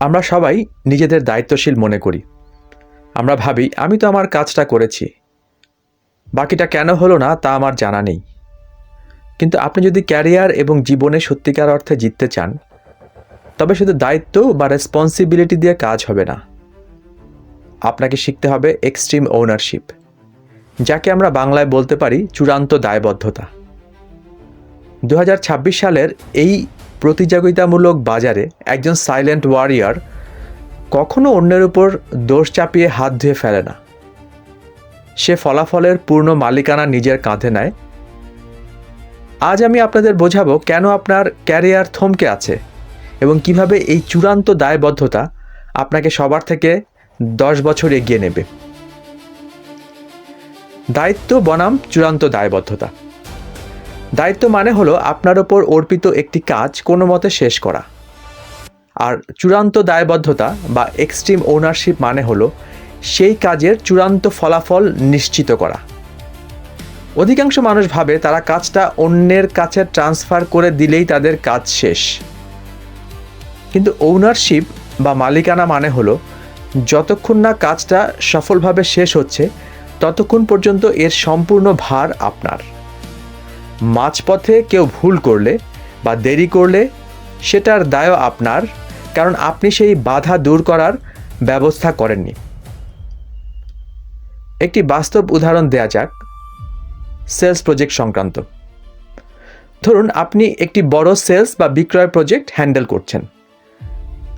আমরা সবাই নিজেদের দায়িত্বশীল মনে করি। আমরা ভাবি, আমি তো আমার কাজটা করেছি। বাকিটা কেন হলো না তা আমার জানা নেই। কিন্তু আপনি যদি ক্যারিয়ার এবং জীবনে সত্যিকার অর্থে জিততে চান, তবে শুধু দায়িত্ব বা রেসপন্সিবিলিটি দিয়ে কাজ হবে না। আপনাকে শিখতে হবে এক্সট্রিম ওনারশিপ যাকে আমরা বাংলায় বলতে পারি চূড়ান্ত দায়বদ্ধতা। দু হাজার ছাব্বিশ সালের এই প্রতিযোগিতামূলক বাজারে একজন সাইলেন্ট ওয়ারিয়ার কখনো অন্যের উপর দোষ চাপিয়ে হাত ধুয়ে ফেলে না। সে ফলাফলের পূর্ণ মালিকানা নিজের কাঁধে নেয়। আজ আমি আপনাদের বোঝাবো কেন আপনার ক্যারিয়ার থমকে আছে এবং কীভাবে এই চূড়ান্ত দায়বদ্ধতা আপনাকে সবার থেকে দশ বছর এগিয়ে নেবে। দায়িত্ব, বনাম, চূড়ান্ত দায়বদ্ধতা। দায়িত্ব মানে হলো আপনার ওপর অর্পিত একটি কাজ কোনো মতে শেষ করা। আর চূড়ান্ত দায়বদ্ধতা বা এক্সট্রিম ওনারশিপ মানে হলো সেই কাজের চূড়ান্ত ফলাফল নিশ্চিত করা। অধিকাংশ মানুষ ভাবে তারা কাজটা অন্যের কাছে ট্রান্সফার করে দিলেই তাদের কাজ শেষ। কিন্তু ওনারশিপ বা মালিকানা মানে হলো যতক্ষণ না কাজটা সফলভাবে শেষ হচ্ছে, ততক্ষণ পর্যন্ত এর সম্পূর্ণ ভার আপনার। মাঝপথে কেউ ভুল করলে বা দেরি করলে সেটার দায়ও আপনার, কারণ আপনি সেই বাধা দূর করার ব্যবস্থা করেননি। একটি বাস্তব উদাহরণ দেয়া যাক, সেলস প্রজেক্ট সংক্রান্ত। ধরুন আপনি একটি বড় সেলস বা বিক্রয় প্রজেক্ট হ্যান্ডেল করছেন।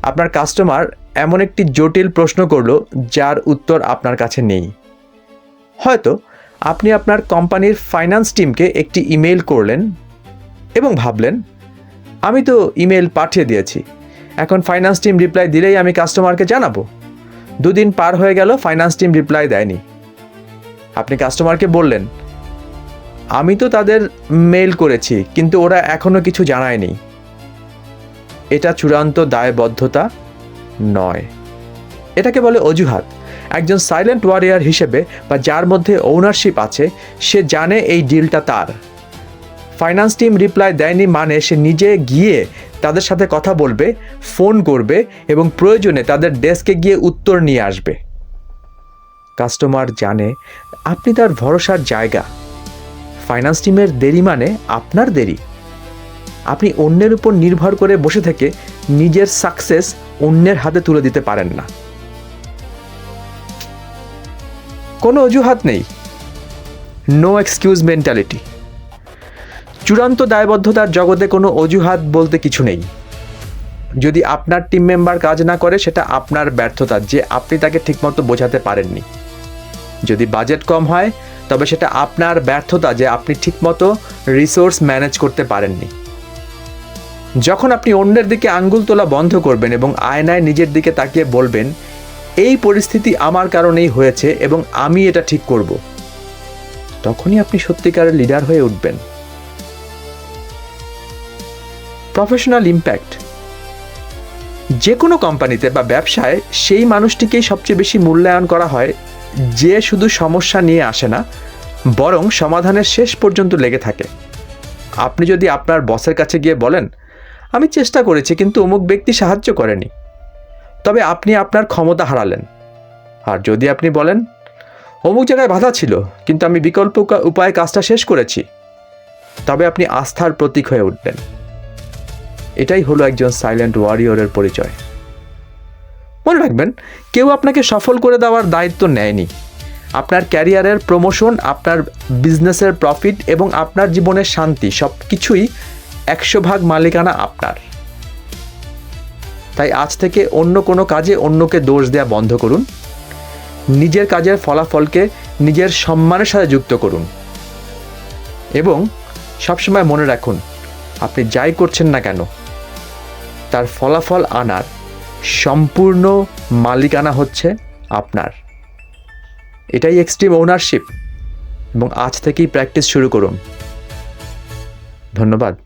আপনার কাস্টমার এমন একটি জটিল প্রশ্ন করল যার উত্তর আপনার কাছে নেই। হয়তো আপনি আপনার কোম্পানির ফাইন্যান্স টিমকে একটি ইমেল করলেন এবং ভাবলেন, আমি তো ইমেল পাঠিয়ে দিয়েছি। এখন ফাইন্যান্স টিম রিপ্লাই দিলেই আমি কাস্টমারকে জানাব। দুদিন পার হয়ে গেল ফাইন্যান্স টিম রিপ্লাই দেয়নি। আপনি কাস্টমারকে বললেন, আমি তো তাদের মেল করেছি, কিন্তু ওরা এখনও কিছু জানায়নি। এটা চূড়ান্ত দায়বদ্ধতা নয়। এটাকে বলে অজুহাত। একজন সাইলেন্ট ওয়ারিয়ার হিসেবে বা যার মধ্যে ওনারশিপ আছে, সে জানে এই ডিলটা তার। ফাইন্যান্স টিম রিপ্লাই দেয়নি মানে সে নিজে গিয়ে তাদের সাথে কথা বলবে, ফোন করবে এবং প্রয়োজনে তাদের ডেস্কে গিয়ে উত্তর নিয়ে আসবে। কাস্টমার জানে, আপনি তার ভরসার জায়গা। ফাইন্যান্স টিমের দেরি মানে আপনার দেরি। আপনি অন্যের উপর নির্ভর করে বসে থেকে নিজের সাকসেস অন্যের হাতে তুলে দিতে পারেন না। কোনো অজুহাত নেই। নো এক্সকিউজ মেন্টালিটি চূড়ান্ত দায়বদ্ধতার জগতে কোনো অজুহাত বলতে কিছু নেই। যদি আপনার টিম মেম্বার কাজ না করে, সেটা আপনার ব্যর্থতা, যে আপনি তাকে ঠিকমতো বোঝাতে পারেননি। যদি বাজেট কম হয়, তবে সেটা আপনার ব্যর্থতা, যে আপনি ঠিকমতো রিসোর্স ম্যানেজ করতে পারেননি। যখন আপনি অন্যের দিকে আঙ্গুল তোলা বন্ধ করবেন এবং আয়নায় নিজের দিকে তাকিয়ে বলবেন এই পরিস্থিতি আমার কারণেই হয়েছে এবং আমি এটা ঠিক করব। তখনই আপনি সত্যিকারের লিডার হয়ে উঠবেন। Professional impact. যে কোনো কোম্পানিতে বা ব্যবসায় সেই মানুষটিকেই সবচেয়ে বেশি মূল্যায়ন করা হয়, যে শুধু সমস্যা নিয়ে আসে না, বরং সমাধানের শেষ পর্যন্ত লেগে থাকে। আপনি যদি আপনার বসের কাছে গিয়ে বলেন, আমি চেষ্টা করেছি কিন্তু অমুক ব্যক্তি সাহায্য করেনি। তবে আপনি আপনার ক্ষমতা হারালেন। আর যদি আপনি বলেন, অমুক জায়গায় বাধা ছিল, কিন্তু আমি বিকল্প উপায়ে কাজটা শেষ করেছি, তবে আপনি আস্থার প্রতীক হয়ে উঠবেন। এটাই হলো একজন সাইলেন্ট ওয়ারিয়রের পরিচয়। মনে রাখবেন, কেউ আপনাকে সফল করে দেওয়ার দায়িত্ব নেয়নি। আপনার ক্যারিয়ারের প্রমোশন, আপনার বিজনেসের প্রফিট এবং আপনার জীবনের শান্তি সব কিছুই একশো ভাগ মালিকানা আপনার। তাই আজ থেকে অন্য কোনো কাজে অন্যকে দোষ দেওয়া বন্ধ করুন। নিজের কাজের ফলাফলকে নিজের সম্মানের সাথে যুক্ত করুন। এবং সবসময় মনে রাখুন, আপনি যাই করছেন না কেন, তার ফলাফল আনার সম্পূর্ণ মালিকানা হচ্ছে আপনার। এটাই এক্সট্রিম ওনারশিপ এবং আজ থেকেই প্র্যাকটিস শুরু করুন। ধন্যবাদ।